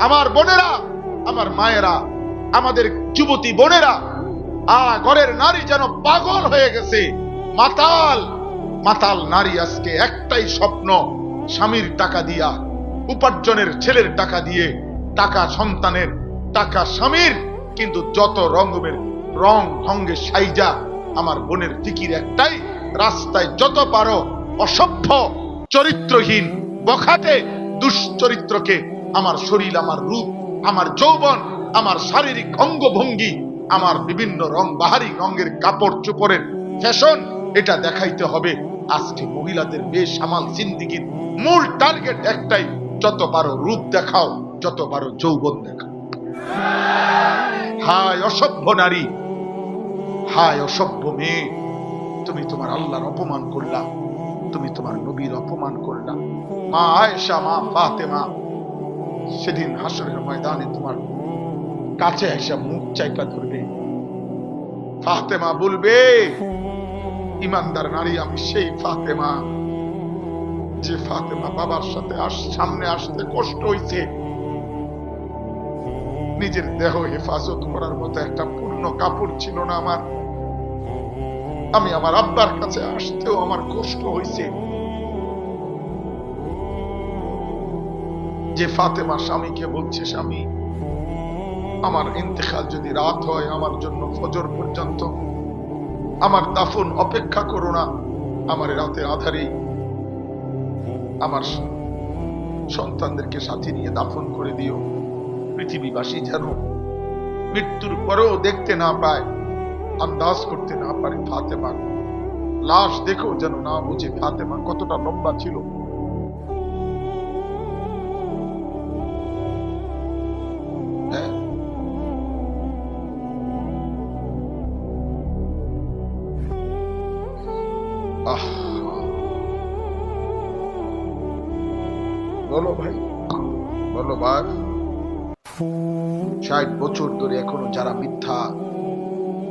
আমার বোনেরা, আমার মায়েরা, আমাদের যুবতী বোনেরা, আ ঘরের নারী যেন পাগল হয়ে গেছে। মাতাল মাতাল নারী আজকে একটাই স্বপ্ন, স্বামীর টাকা দিয়া, উপার্জনের ছেলের টাকা দিয়ে, টাকা সন্তানের, টাকা স্বামীর, কিন্তু যত রঙমের রং ঢঙ্গে সাইজা, আমার বোনের ফিকির একটাই, রাস্তায় যত পারো অসভ্য, চরিত্রহীন, বখাটে, দুশ্চরিত্রকে আমার শরীর, আমার রূপ, আমার যৌবন, আমার শারীরিক অঙ্গভঙ্গি, আমার বিভিন্ন রং, বাহারি রঙের কাপড় চোপড়ের ফ্যাশন, এটা দেখাইতে হবে। আজকে মহিলাদের বেশ বেসামাল জিন্দিগির মূল টার্গেট একটাই, যত পারো রূপ দেখাও, যত পারো যৌবন দেখাও। হায় অসভ্য নারী, হায় অসভ্য মেয়ে, তুমি তোমার আল্লাহর অপমান করলা, তুমি তোমার নবীর অপমান করলা। মা আয়েশা, মা ফাতেমা সেদিন হাসরের ময়দানে তোমার কাছে এসে মুখ চাইপা ধরবে। ফাতেমা বলবে, ইমানদার নারী, আমি সেই ফাতেমা। যে ফাতেমা বাবার সাথে আস, সামনে আসতে কষ্ট হইছে। নিজের দেহ হেফাজত করার মতো একটা পূর্ণ কাপড় ছিল না আমার। আমি আমার আব্বার কাছে আসতেও আমার কষ্ট হয়েছে যে ফাতেমা স্বামীকে বলছে, স্বামী, আমার ইন্তেকাল যদি রাত হয়, আমার জন্য ফজর পর্যন্ত, আমার দাফন অপেক্ষা করো না, আমার রাতে আধারেই আমার সন্তানদেরকে সাথে নিয়ে দাফন করে দিও। পৃথিবীবাসী যেন মৃত্যুর পরেও দেখতে না পায়, আন্দাজ করতে না পারে ফাতেমা লাশ দেখেও যেন না বুঝে ফাতেমা কতটা লম্বা ছিল। ভাই ষাট বছর ধরে এখনও যারা মিথ্যা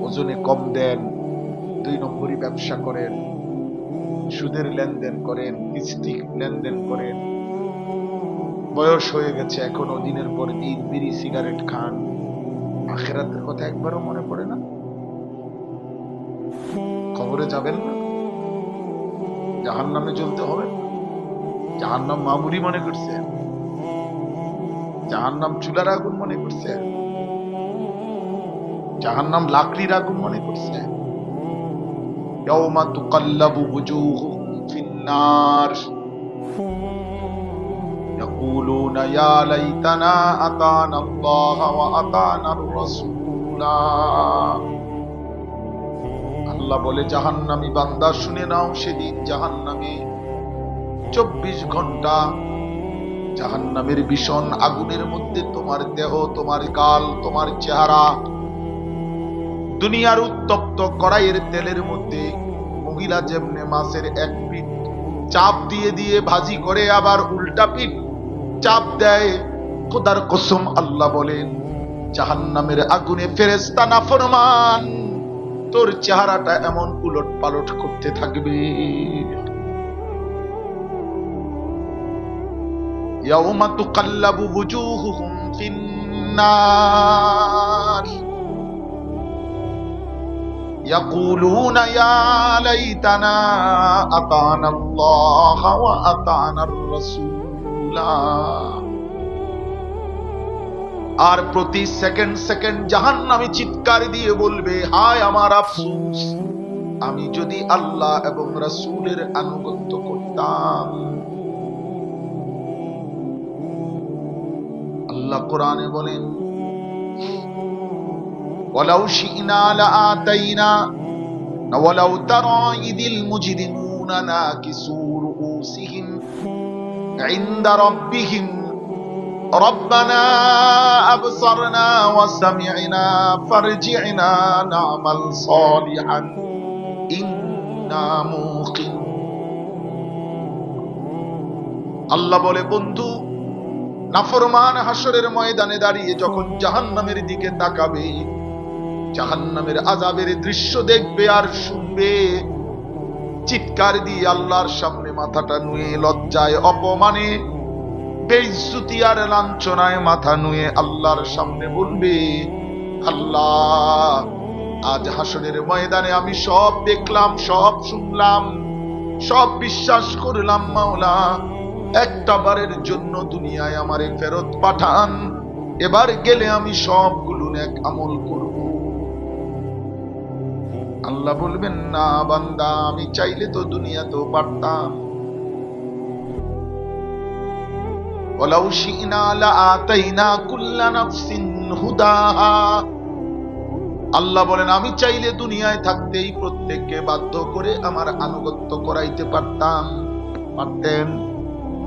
ওজনে কম দেন, দুই নম্বরই ব্যবসা করেন, সুদের লেনদেন করেন কিস্তি লেনদেন করেন। বয়স হয়ে গেছে এখনও, দিনের পর দিন বিড়ি, সিগারেট খান। আখেরাতের কথা একবারও মনে পড়ে না। খবরে যাবেন না। জাহান নামে জ্বলতে হবে। জাহান নাম মামুলি মনে করছে। জাহান নাম চুলার আগুন মনে করছে জাহান নাম লাকড়ির আগুন মনে করছে يوم تقلب وجوههم في النار يقولون يا ليتنا أطعنا الله وأطعنا الرسول আল্লাহ বলে জাহান্নামী বান্দা শুনে নাও সেদিন জাহান্নামে চব্বিশ ঘন্টা জাহান্নামের ভীষণ আগুনের মধ্যে তোমার দেহ, তোমার গাল, তোমার চেহারা দুনিয়ার উত্তপ্ত কড়াইয়ের তেলের মধ্যে মহিলা যেমনে মাছের এক পিঠ চাপ দিয়ে দিয়ে ভাজি করে, আবার উল্টা পিঠ চাপ দেয়, খোদার কসম আল্লাহ বলেন, জাহান্নামের আগুনে ফেরেস্তা না ফরমান তোর চেহারাটা এমন উলট পালট করতে থাকবে। يوم تقلب وجوههم في النار يقولون يا ليتنا أطعنا الله وأطعنا الرسول আর প্রতি সেকেন্ড সেকেন্ড জাহান নামে চিৎকার দিয়ে বলবে হায় আমার আফসোস আমি যদি আল্লাহ এবং রাসূলের আনুগত্য করতাম আল্লাহ কোরআনে বলেন ولو شئنا لآتينا ولو ترى إذ المجرمون ناكسوا رؤوسهم عند ربهم ربنا أبصرنا وسمعنا فارجعنا نعمل صالحا إنا موقنون আল্লাহ বলে বন্ধু নাফরমান হাসরের ময়দানে দাঁড়িয়ে যখন জাহান্নামের দিকে তাকাবে, জাহান্নামের আজাবের দৃশ্য দেখবে আর শুনবে। চিৎকার দিয়ে আল্লাহর সামনে মাথাটা নুয়ে লজ্জায় অপমানে, বেইজ্জতি আর লাঞ্ছনায় মাথা নুয়ে আল্লাহর সামনে বলবে, আল্লাহ, আজ হাসনের ময়দানে আমি সব দেখলাম, সব শুনলাম, সব বিশ্বাস করলাম মাওলা। একটা বারের জন্য দুনিয়ায় আমারে ফেরত পাঠান এবার গেলে আমি সবগুলো এক আমল করব আল্লাহ বলবেন না বান্দা আমি চাইলে তো দুনিয়াতেও পারতাম ولو شئنا لآتينا كل نفس هداها আল্লাহ বলেন আমি চাইলে দুনিয়ায় থাকতেই প্রত্যেককে বাধ্য করে আমার আনুগত্য করাইতে পারতাম পারতেন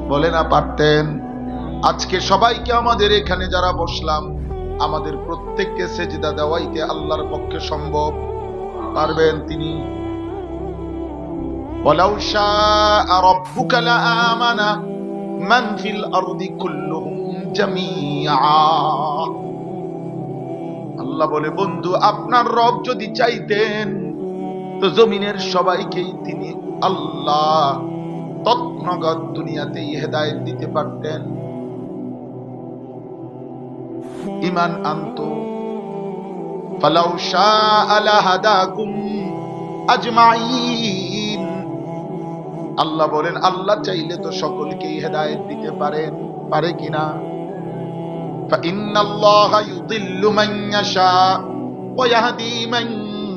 বলে না পারতেন আজকে সবাইকে আমাদের এখানে যারা বসলাম আমাদের প্রত্যেককে সেজদা দেওয়াইতে আল্লাহর পক্ষে সম্ভব পারবেন তিনি ولو شاء ربك لآمن من في الأرض كلهم جميعا আল্লাহ বলে বন্ধু আপনার রব যদি চাইতেন তো জমিনের সবাইকেই তিনি আল্লাহ তৎনগত দুনিয়াতেই হেদায়েত দিতে পারতেন ইমান আনত ফালাউ শাআ লাহাদাকুম আজমাইন আল্লাহ বলেন আল্লাহ চাইলে তো সকলকেই হেদায়েত দিতে পারেন পারে কিনা فإن الله يضل من يشاء ويهدي من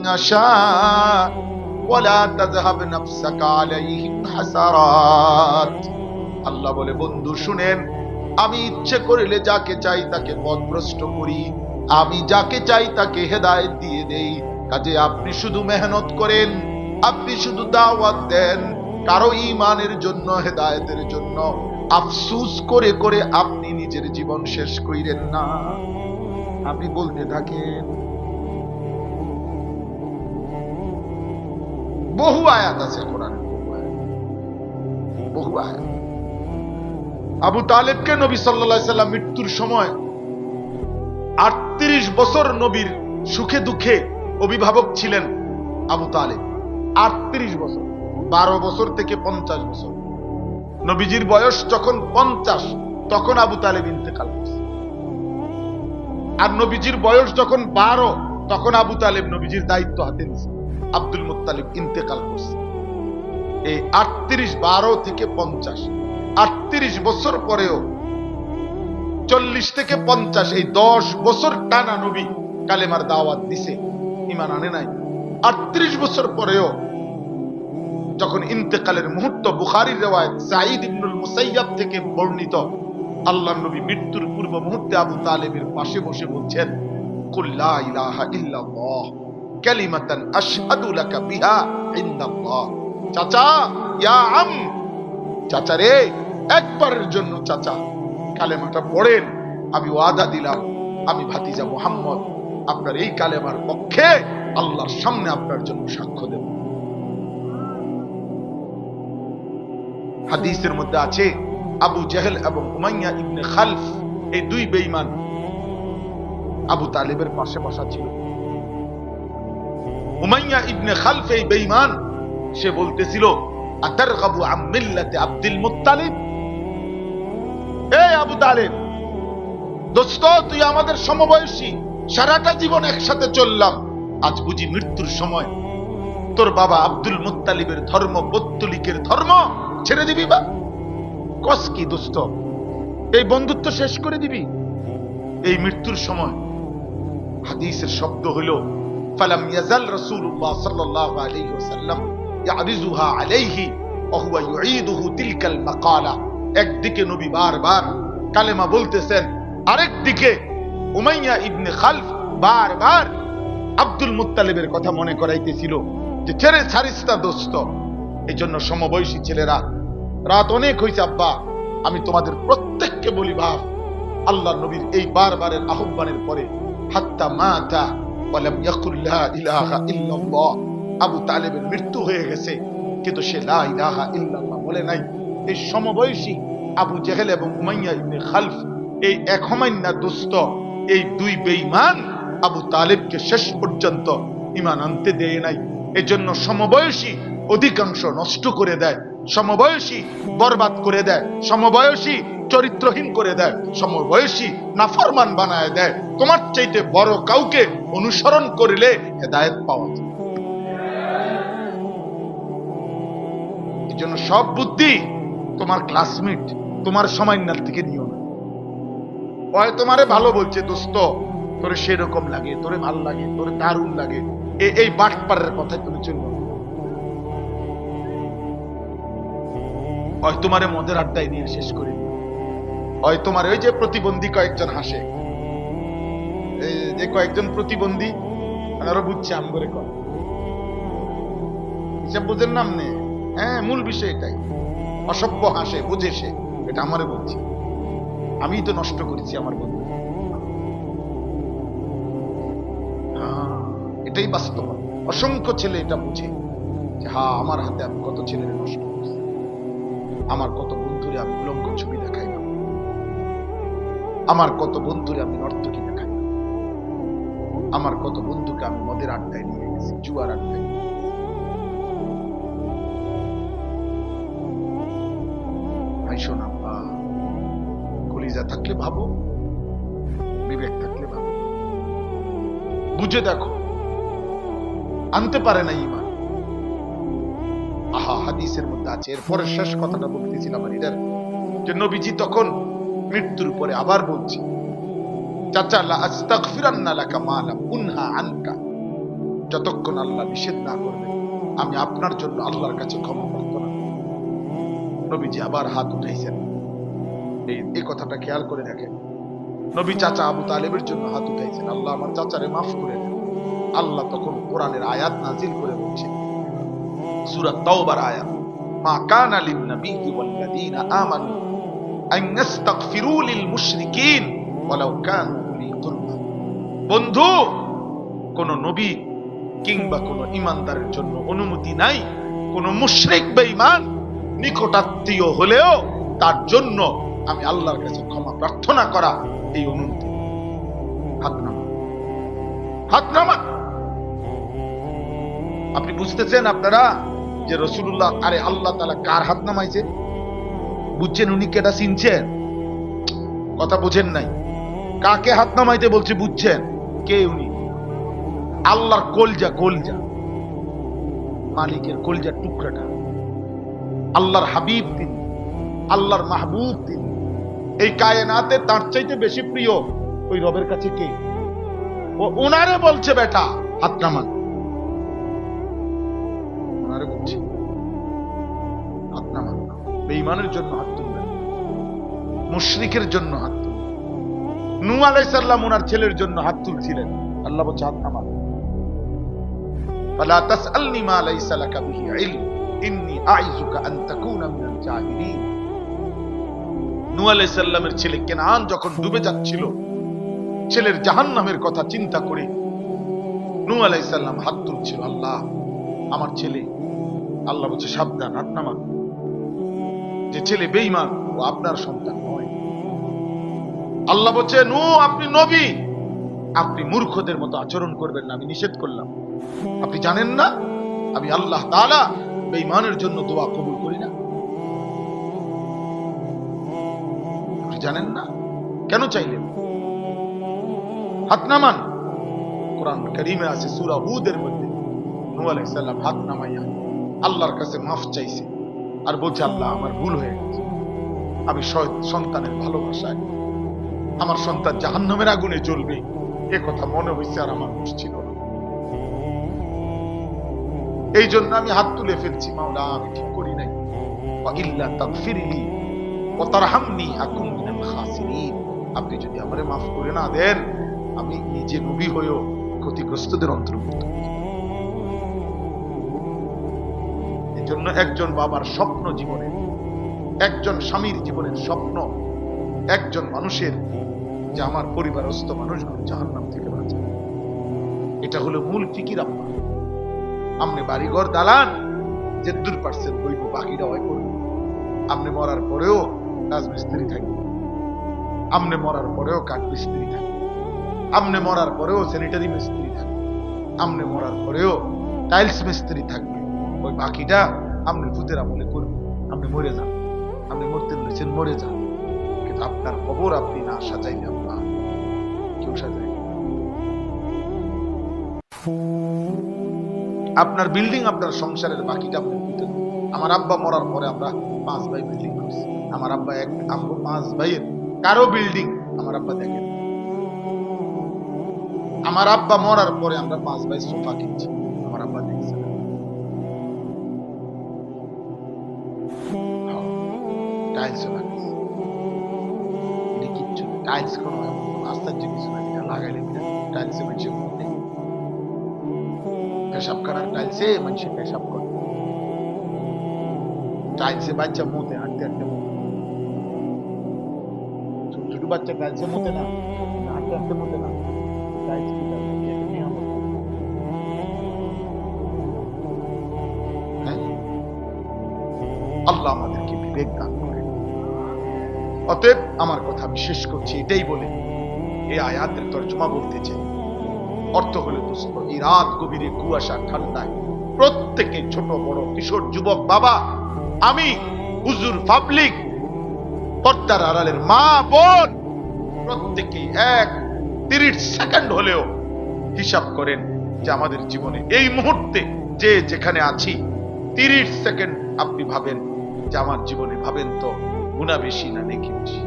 يشاء ওয়ালা তাযহাব নাফসাকা আলাইহিম হাসারাত আল্লাহ বলে, বন্ধু, শুনেন, আমি ইচ্ছে করিলে যাকে চাই তাকে পথভ্রষ্ট করি। আমি যাকে চাই তাকে হেদায়েত দিয়ে দেই। কাজে আপনি শুধু মেহনত করেন, আপনি শুধু দাওয়াত দেন। কারও ইমানের জন্য, হেদায়েতের জন্য আফসুস করে করে আপনি নিজের জীবন শেষ করিলেন না। আপনি বলতে থাকেন বহু আয়াত আছে কোরআনে, বহু আয়াত। আবু তালেবকে নবী সাল্লাল্লাহু সাল্লাম মৃত্যুর সময় আটত্রিশ বছর নবীর সুখে দুঃখে অভিভাবক ছিলেন আবু তালেব। আটত্রিশ বছর, বারো বছর থেকে পঞ্চাশ বছর। নবীজির বয়স যখন পঞ্চাশ, তখন আবু তালেব ইন্তেকাল করছে। আর নবীজির বয়স যখন বারো, তখন আবু তালেব নবীজির দায়িত্ব হাতে নিছে আব্দুল মুত্তালিব ইন্তেকাল করছে। এই আটত্রিশ বারো থেকে পঞ্চাশ। আটত্রিশ বছর পরেও চল্লিশ থেকে পঞ্চাশ এই দশ বছর টানা নবী কালেমার দাওয়াত দিছে ইমান আনে নাই। আটত্রিশ বছর পরেও যখন ইন্তেকালের মুহূর্ত বুখারির রেওয়ায়ত সাঈদ ইবনুল মুসাইয়াব থেকে বর্ণিত, আল্লাহ নবী মৃত্যুর পূর্ব মুহূর্তে আবু তালেবের পাশে বসে বলছেন কুল্লা ইলাহা ইল্লাল্লাহ। আশহাদু লাকা বিহা চাচা, ইয়া আম। চাচা রে, একবারের জন্য চাচা। কালেমাটা পড়েন, আমি ওয়াদা দিলাম, আমি ভাতিজা মোহাম্মদ, আপনার এই কালেমার পক্ষে আল্লাহর সামনে আপনার জন্য সাক্ষ্য দেব। হাদিসের মধ্যে আছে, আবু জেহেল এবং উমাইয়া ইবনে খালফ, এই দুই বেঈমান আবু তালিবের পাশে বসা ছিল। উমাইয়া ইবনে খালফে বেঈমান, সে বলতেছিল, আতারগাবু আম মিল্লাতে আব্দুল মুত্তালিব? এই আবু তালিব, দোস্ত, তুই আমাদের সমবয়সী, সারাটা জীবন একসাথে চললাম। আজ বুঝি মৃত্যুর সময়। তোর বাবা আব্দুল মুত্তালিবের ধর্ম পত্তলিকের ধর্ম? ছেড়ে দিবি বা? কস কি দোস্ত, এই বন্ধুত্ব শেষ করে দিবি? এই মৃত্যুর সময়, হাদিসের শব্দ হলো ফালাম ইয়াজাল রাসূলুল্লাহ সাল্লাল্লাহু আলাইহি ওয়াসাল্লাম ইয়ারিজুহা আলাইহি ওয়া হুয়া ইউঈদুহু তিলকাল মাকালা একদিকে নবী বারবার কালেমা বলতেছেন আরেক দিকে উমাইয়া ইবনে খালফ বারবার আব্দুল মুত্তালিবের কথা মনে করাইতেছিল যে, ছেড়ে দোস্ত। এই জন্য সমবয়সী ছেলেরা, রাত অনেক হয়েছে আব্বা। আমি তোমাদের প্রত্যেককে বলি বাপ আল্লাহ নবীর এই বারবারের আহ্বানের পরে, হাত্তা মাতা আবু তালেবের মৃত্যু হয়ে গেছে, কিন্তু সে লা ইলাহা ইল্লাল্লাহ বলে নাই। এই সমবয়সী আবু জেহেল এবং উমাইয়া ইবনে খালফ, এই দুস্থ, এই দুই বেঈমান আবু তালেবকে শেষ পর্যন্ত ইমান আনতে দেয় নাই। এজন্য সমবয়সী অধিকাংশ নষ্ট করে দেয়, সমবয়সী বরবাদ করে দেয়, সমবয়সী চরিত্রহীন করে দেয়, সমবয়সী, নাফরমান বানায় দেয় তোমার চাইতে বড় কাউকে অনুসরণ করিলে হেদায়েত পাওয়া যায় জন্য সব বুদ্ধি তোমার ক্লাসমেট তোমার সমান্যার থেকে নিও না হয় তোমারে ভালো বলছে, দোস্ত, তোরে সেরকম লাগে, তোরে ভালো লাগে, তোরে দারুণ লাগে এই বাটপাড়ের কথায় তুমি চলবে। হয় তোমারে মদের আড্ডায় নিয়ে শেষ করে। হয় তোমার ওই যে প্রতিবন্ধী কয়েকজন হাসে। এই যে কয়েকজন প্রতিবন্ধী আরও বুঝছে আম করে কর হিসাব নাম নে হ্যাঁ মূল বিষয় এটাই। অসভ্য হাসে বুঝে সে। এটা আমারে বলছি আমি তো নষ্ট করেছি আমার বন্ধু। হ্যাঁ, এটাই বাস্তব। অসংখ্য ছেলে এটা বুঝে। যে হ্যাঁ আমার হাতে আমি কত ছেলের নষ্ট করছি। আমার কত বন্ধুরে আমি উলঙ্গ ছবি দেখাই। আমার কত বন্ধুরে আমি নর্তকী দেখাই আমার কত বন্ধুকে আমি মদের আড্ডায় নিয়ে গেছি, জুয়ার আড্ডায়। ভাই, শোনা বা কলিজা থাকলে ভাবো, বিবেক থাকলে ভাবো। বুঝে দেখো, আনতে পারে না ইমান। আহা, হাদিসের মধ্যে আছে, এরপরে শেষ কথাটা বলতেছিলাম আর যে নবীজি তখন মৃত্যুর পরে আবার বলছি, চাচা উনহা আনকা। যতক্ষণ আল্লাহ নিষেধ না করবে, আমি আপনার জন্য আল্লাহর কাছে ক্ষমা প্রার্থনা নবীজি আবার হাত উঠাইছেন। এই কথাটা খেয়াল করে দেখেন। নবী চাচা আবু তালেবের জন্য হাত উঠাইছেন। আল্লাহ আমার চাচারে মাফ করে দেন। আল্লাহ তখন কোরআনের আয়াত নাজিল করে বলছে সূরা তাওবার আয়াত, মা কানা লিন নাবিয়্যি ওয়াল লাযীনা আমানু বন্ধু, কোন নবী কিংবা কোন ইমানদারের জন্য অনুমতি নাই, কোন মুশরিক বেঈমান নিকটাত্মীয় হলেও তার জন্য আমি আল্লাহর কাছে ক্ষমা প্রার্থনা করা এই অনুমতি। আপনি বুঝতেছেন আপনারা যে রসুল্লাহ আরে আল্লাহ তালা কার হাত নামাইছে? বুঝছেন উনি কেটা চিনছেন? কথা বুঝেন নাই। কাকে হাত নামাইতে বলছে বুঝছেন? কে উনি? আল্লাহর কলজা কলজা। মালিকের কলজার টুকরাটা। আল্লাহর হাবিব তিনি, আল্লাহর মাহবুব তিনি। এই কায়নাতে তার চাইতে বেশি প্রিয় ওই রবের কাছে কে? ও উনারে বলছে, বেটা, হাত নামান। ওনারে বলছে। বেঈমানের জন্য হাত তুলবেন মুশরিকের জন্য হাত তুলবেন নূ আলাইসাল্লাম ওনার ছেলের জন্য হাত তুলছিলেন আল্লাহ বলছে হাত নামান فلا تسألني ما ليس لك به علم إني أعيذك أن تكون من الجاهلين নূ আলাইহিস সালামের ছেলে কেনান যখন ডুবে যাচ্ছিল ছেলের জাহান্নামের কথা চিন্তা করে নূ আলাইহিস সালাম হাত তুলছিল আল্লাহ আমার ছেলে আল্লাহ বলছে সাবধান হাত নামান যে ছেলে বেঈমান, ও আপনার সন্তান নয়। আল্লাহ বলছে, নূ, আপনি নবী। আপনি মূর্খদের মতো আচরণ করবেন না, আমি নিষেধ করলাম। আপনি জানেন না? আমি আল্লাহ তাআলা বেঈমানের জন্য দোয়া কবুল করি না। জানেন না? কেন চাইলেন? হাত নামান কোরআন করিমে আছে সূরা হুদের মধ্যে। নূহ আলাইহিস হাত নামাইয়া আল্লাহর কাছে মাফ চাইছে। আর বলছে, আল্লাহ, আমার ভুল হয়ে গেছে। আমি সন্তানের ভালোবাসায়। আমার সন্তান জাহান্নামের আগুনে জ্বলবে। এ কথা মনে হয়েছে আর আমার হুঁশ ছিল না। এই জন্য আমি হাত তুলে ফেলছি, মাওলা, আমি ঠিক করি নাই। ইল্লা তাগফিরলি আকুন মিনাল খাসিরিন। আপনি যদি আমারে মাফ করে না দেন, আমি নিজে নবী হয়েও ক্ষতিগ্রস্তদের অন্তর্ভুক্ত। জন্য একজন বাবার স্বপ্ন জীবনে একজন স্বামীর জীবনের স্বপ্ন, একজন মানুষের যে আমার পরিবারস্থ মানুষগুলো জাহান্নাম থেকে বাঁচে। এটা হলো মূল ফিকির আপনার আপনি বাড়িঘর দালান, যে দূর পার্সেন্ট হইব বাকিরা হয় করবে। আপনি মরার পরেও রাজমিস্ত্রি থাকবে। আপনি মরার পরেও কাঠ মিস্ত্রি থাকবে। আপনি মরার পরেও স্যানিটারি মিস্ত্রি থাকবে। আপনি মরার পরেও টাইলস মিস্ত্রি থাকবে। ওই বাকিটা আপনি ভূতের আমলে করবে। আপনি মরে যান। আপনি মরতে বলেছেন, মরে যান। কিন্তু আপনার কবর আপনি না সাজাইলে আপনার কেউ সাজাই আপনার বিল্ডিং আপনার সংসারের বাকিটা আপনি দেন। আমার আব্বা মরার পরে আমরা পাঁচ ভাই বিল্ডিং করছি। আমার আব্বা এক আমগো পাঁচ ভাইয়ের। কারও বিল্ডিং আমার আব্বা দেখেন আমার আব্বা মরার পরে আমরা পাঁচ ভাই সোফা কিনছি। টাইলস লাগাইছে এটা কিচ্ছু টাইলস কোনো আশ্চর্য কিছু না এটা লাগাইলে টাইলসে মানুষের মধ্যে পেশাবখানার টাইলসে মানুষে পেশাব করে টাইলসে বাচ্চা মতে হাঁটতে হাঁটতে মতে ছোট ছোট বাচ্চা টাইলসে মতে না হাঁটতে হাঁটতে মতে না টাইলস কি টাইলস? এটা নিয়ামত। হ্যাঁ? আল্লাহ আমাদেরকে বিবেক দান করে অতএব আমার কথা বিশেষ করছি, এটাই বলে এই আয়াতের তর্জমা বলতে চাই। অর্থ হলো দোস্ত এই রাত গভীরে কুয়াশা, ঠান্ডায়। প্রত্যেকে ছোট, বড়, কিশোর, যুবক, বাবা, আমি, হুজুর, পাবলিক, পর্দার আড়ালের মা, বোন প্রত্যেকে এক, তিরিশ সেকেন্ড হলেও হিসাব করেন যে আমাদের জীবনে এই মুহূর্তে যে যেখানে আছি, তিরিশ সেকেন্ড আপনি ভাবেন যে আমার জীবনে ভাবেন তো গুণা বেশি না, নেকি বেশি?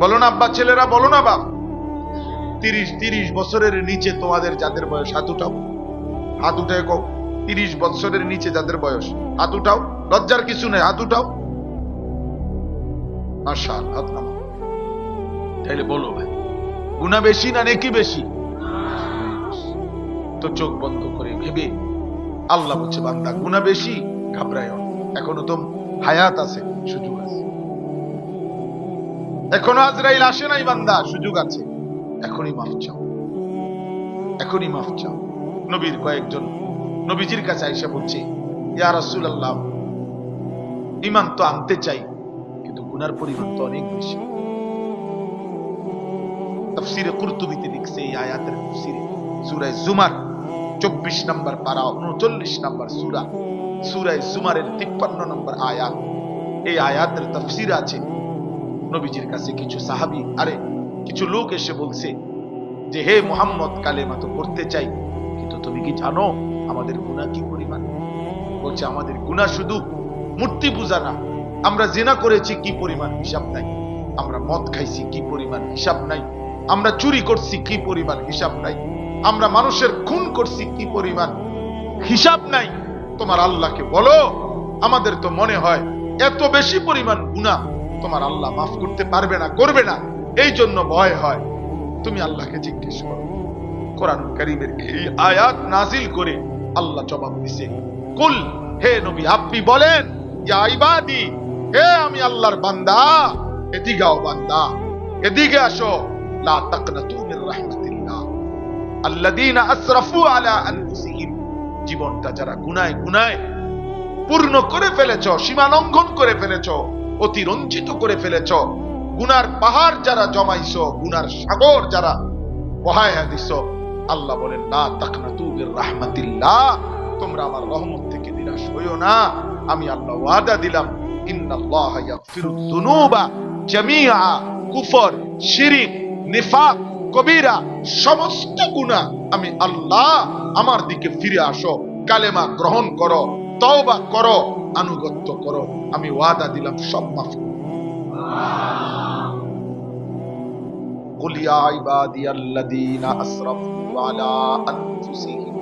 বলো না আব্বা ছেলেরা, বলো না বাপ। তিরিশ তিরিশ বছরের নিচে তোমাদের যাদের বয়স, হাত উঠাও। হাত উঠে কও, তিরিশ বছরের নিচে যাদের বয়স, হাত উঠাও। লজ্জার কিছু নেই, হাত উঠাও। মাশাল হাত নামাও। তাইলে বলো ভাই, গুণা বেশি না, নেকি বেশি? তো চোখ বন্ধ করে ভেবে আল্লাহ বলছে, বান্দা, গুণা বেশি ঘাবড়ায়। এখনও তো হায়াত আছে, সুযোগ আছে। এখনও আজরাইল আসে নাই বান্দা, সুযোগ আছে। এখনই মাফ চাও। এখনই মাফ চাও। নবীর কয়েকজন নবীজির কাছে আইসা বলছে, ইয়া রাসূল আল্লাহ ইমান তো আনতে চাই, কিন্তু গুনার পরিমাণ তো অনেক বেশি। তাফসিরে কুরতুবিতে লিখছে এই আয়াতের তাফসিরে সূরা জুমার 24 নম্বর পারা 39 নম্বর সূরা। সূরা জুমারের 53 নম্বর আয়াত। এই আয়াতের তাফসির আছে। নবীজির কাছে কিছু সাহাবী, আরে, কিছু লোক এসে বলছে যে, হে মোহাম্মদ, কালেমা তো পড়তে চাই, কিন্তু তুমি কি জানো আমাদের গুনাহ কি পরিমাণ? বলছে, আমাদের গুনাহ শুধু মূর্তি পূজা না, আমরা জেনা করেছি কি পরিমাণ হিসাব নাই, আমরা মদ খাইছি কি পরিমাণ হিসাব নাই, আমরা চুরি করছি কি পরিমাণ হিসাব নাই, আমরা মানুষের খুন করছি কি পরিমাণ হিসাব নাই তোমার আল্লাহকে বলো, আমাদের তো মনে হয় এত বেশি পরিমাণ গুণা তোমার আল্লাহ মাফ করতে পারবে না, করবে না। এই জন্য ভয় হয়। তুমি আল্লাহকে জিজ্ঞেস করো। কোরআন করিমের এই আয়াত নাজিল করে আল্লাহ জবাব দিছে, কুল, হে নবী, আপনি বলেন, ইয়া হে আমি আল্লাহর বান্দা, এদিকে বান্দা, এদিকে আসো, লা তাকনাতু মির রাহমাতিল্লাহ, আল্লাযীনা আসরাফু আলা আনফুসিহিম। জীবনটা যারা গুনায় গুনায় পূর্ণ করে ফেলেছ, সীমা লঙ্ঘন করে ফেলেছ, অতিরঞ্জিত করে ফেলেছ, গুনার পাহাড় যারা জমাইছো, গুনার সাগর যারা বহায়া দিছ, আল্লাহ বলেন না তাকনাতু বির রাহমাতিল্লাহ তোমরা আমার রহমত থেকে নিরাশ হইও না। আমি আল্লাহ ওয়াদা দিলাম, ইন্নাল্লাহ ইয়াগফিরুদ যুনুবা জামিআ, কুফর, শিরিক, নিফাক কবিরা সমস্ত গুনাহ আমি আল্লাহ আমার দিকে ফিরে আসো কালেমা গ্রহণ করো তওবা করো আনুগত্য করো আমি ওয়াদা দিলাম সব মাফ করব। قل يا عبادي الذين أسرفوا على أنفسهم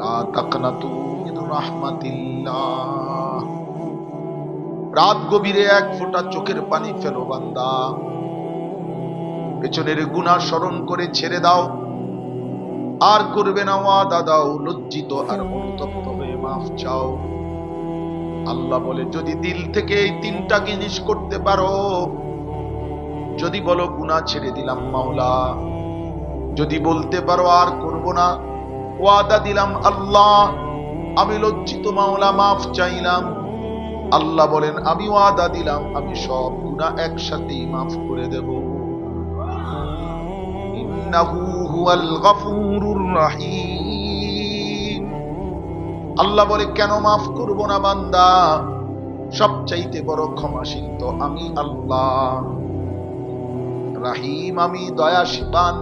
لا تقنطوا من رحمة الله রাত গভীরে এক ফোঁটা চোখের পানি ফেলো বান্দা পেছনের গুনাহ স্মরণ করে ছেড়ে দাও। আর করবে না ওয়াদা, দাও লজ্জিত আর অনুতপ্ত হয়ে মাফ চাও। আল্লাহ বলে, যদি দিল থেকে এই তিনটা জিনিস করতে পারো, যদি বলো গুনাহ ছেড়ে দিলাম মাওলা, যদি বলতে পারো আর করব না, ওয়াদা দিলাম আল্লাহ, আমি লজ্জিত মাওলা, মাফ চাইলাম। আল্লাহ বলেন, আমি ওয়াদা দিলাম, আমি সব গুনাহ একসাথেই মাফ করে দেব। ইন্নাহু হুয়াল গফুরুর রহিম আল্লাহ বলে, কেন মাফ করব না বান্দা? সবচাইতে বড় ক্ষমাশীল তো আমি আল্লাহ। রাহিম, আমি দয়াশীবান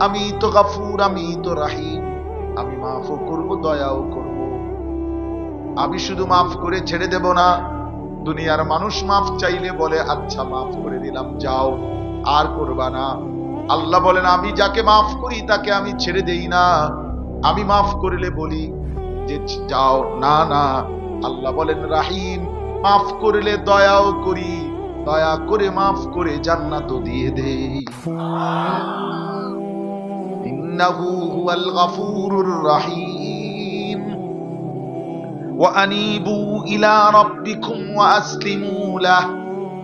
আমি তো গাফুর, আমি তো রাহিম। আমি মাফও করব, দয়াও করব। আমি শুধু মাফ করে ছেড়ে দেব না, দুনিয়ার মানুষ মাফ চাইলে বলে আচ্ছা মাফ করে দিলাম, যাও, আর করবা না। আল্লাহ বলেন, আমি যাকে মাফ করি, তাকে আমি ছেড়ে দেই না। আমি মাফ করলে বলি যে, যাও, না না। আল্লাহ বলেন, রাহিম, মাফ করলে দয়াও করি। দয়া করে মাফ করে জান্নাতও দিয়ে দেই। ইন্নাহু হুয়াল গাফুরুর রাহিম। ওয়ানিবু ইলা রাব্বিকুম ওয়াসলিমু লাহ।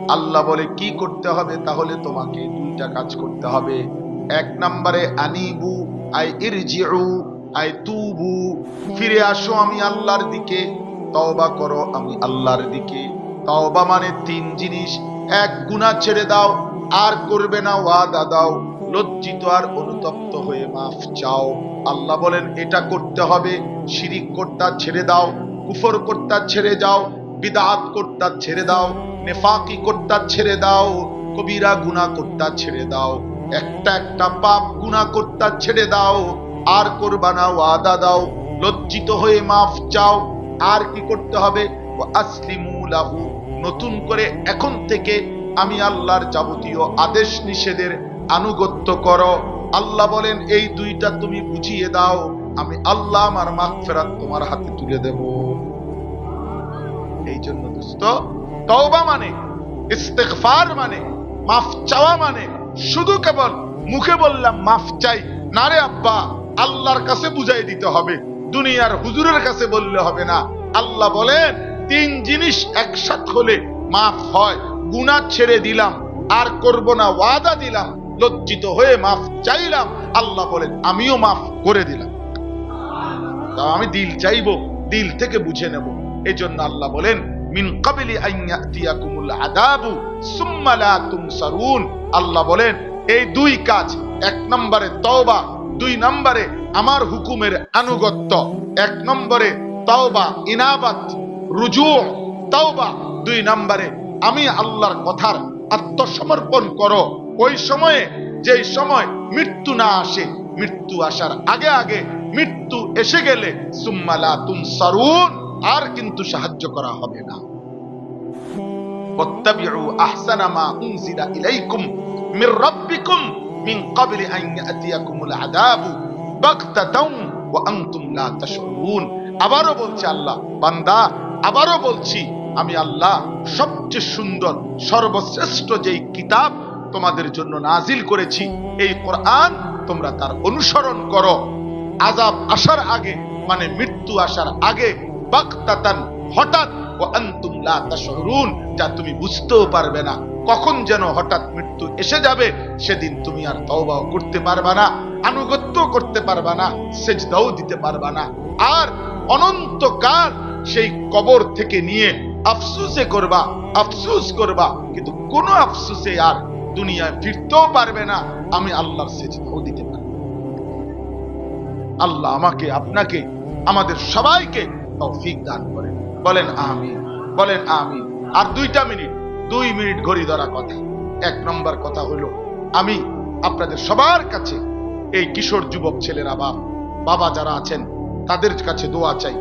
আল্লাহ বলে, কি করতে হবে? তাহলে তোমাকে দুইটা কাজ করতে হবে। এক নম্বরে, আনিবু, আই ইরজিউ, আই তুবু। ফিরে আসো আমি আল্লাহর দিকে। তওবা করো আমি আল্লাহর দিকে। তওবা মানে তিন জিনিস। এক, গুনাহ ছেড়ে দাও। আর করবে না, ওয়াদা দাও। লজ্জিত আর অনুতপ্ত হয়ে মাফ চাও। আল্লাহ বলেন, এটা করতে হবে। শিরিক করতা ছেড়ে দাও। কুফর করতা ছেড়ে যাও। বিদাত করতা ছেড়ে দাও। নেফাকি করতা ছেড়ে দাও, কবিরা গুনাহ করতা ছেড়ে দাও, একটা একটা পাপ গুনাহ করতা ছেড়ে দাও, আর করবা না, ওয়াদা দাও, লজ্জিত হয়ে মাফ চাও, আর কি করতে হবে? আসলিমু নতুন করে এখন থেকে আমি আল্লাহর যাবতীয় আদেশ নিষেধের আনুগত্য করো। আল্লাহ বলেন, এই দুইটা তুমি বুঝিয়ে দাও, আমি আল্লাহ আমার মাগফিরাত তোমার হাতে তুলে দেব। এই জন্য দোস্ত তওবা মানে ইস্তেগফার মানে মাফ চাওয়া মানে। শুধু কেবল মুখে বললাম মাফ চাই। না রে আব্বা, আল্লাহর কাছে বুঝাই দিতে হবে। দুনিয়ার হুজুরের কাছে বললে হবে না। আল্লাহ বলেন, তিন জিনিস একসাথ হলে মাফ হয়। গুনাহ ছেড়ে দিলাম, আর করব না, ওয়াদা দিলাম, লজ্জিত হয়ে মাফ চাইলাম। আল্লাহ বলেন, আমিও মাফ করে দিলাম। তা আমি দিল চাইব, দিল থেকে বুঝে নেব। এই জন্য আল্লাহ বলেন মিন কাবিলি আইয়াতিয়াকুমুল আদাবু সুম্মা লা তুনসারুন। আল্লাহ বলেন, এই দুই কাজ, এক নম্বরে তওবা, দুই নম্বরে আমার হুকুমের আনুগত্য। এক নম্বরে তওবা, ইনাবাত, রুজু, তওবা, দুই নম্বরে আমি আল্লাহর কথার আত্মসমর্পণ করো। ওই সময়ে, যেই সময় মৃত্যু না আসে, মৃত্যু আসার আগে আগে মৃত্যু এসে গেলে সুম্মালা তুনসারুন। আর কিন্তু সাহায্য করা হবে না واتبعوا احسن ما انزل اليكم من ربكم من قبل ان ياتيكم العذاب بغتة وانتم لا تشعرون আবারও বলছে আল্লাহ বান্দা আবারও বলছি আমি আল্লাহ সবচেয়ে সুন্দর সর্বশ্রেষ্ঠ যেই কিতাব তোমাদের জন্য নাজিল করেছি এই কোরআন তোমরা তার অনুসরণ করো আজাব আসার আগে মানে মৃত্যু আসার আগে বাক্তাতান হঠাৎ, ও আন্তুম যা তুমি বুঝতেও পারবে না। কখন যেন হঠাৎ মৃত্যু এসে যাবে, সেদিন তুমি আর তওবাও করতে পারবা না আনুগত্য করতে পারবা না, সেজদাও দিতে পারবা না। আর অনন্তকাল সেই কবর থেকে নিয়ে আফসুসে করবা, আফসুস করবা, কিন্তু কোনো আফসুসে আর দুনিয়ায় ফিরতেও পারবে না, আমি আল্লাহর সেজদাও দিতে পারব। আল্লাহ আমাকে, আপনাকে, আমাদের সবাইকে তৌফিক দান করেন। বলেন আমি বলেন আমি আর দুইটা মিনিট, দুই মিনিট ঘড়ি ধরা কথা। এক নম্বর কথা হইল আমি আপনাদের সবার কাছে এই কিশোর যুবক ছেলেরা বাপ বাবা যারা আছেন, তাদের কাছে দোয়া চাই।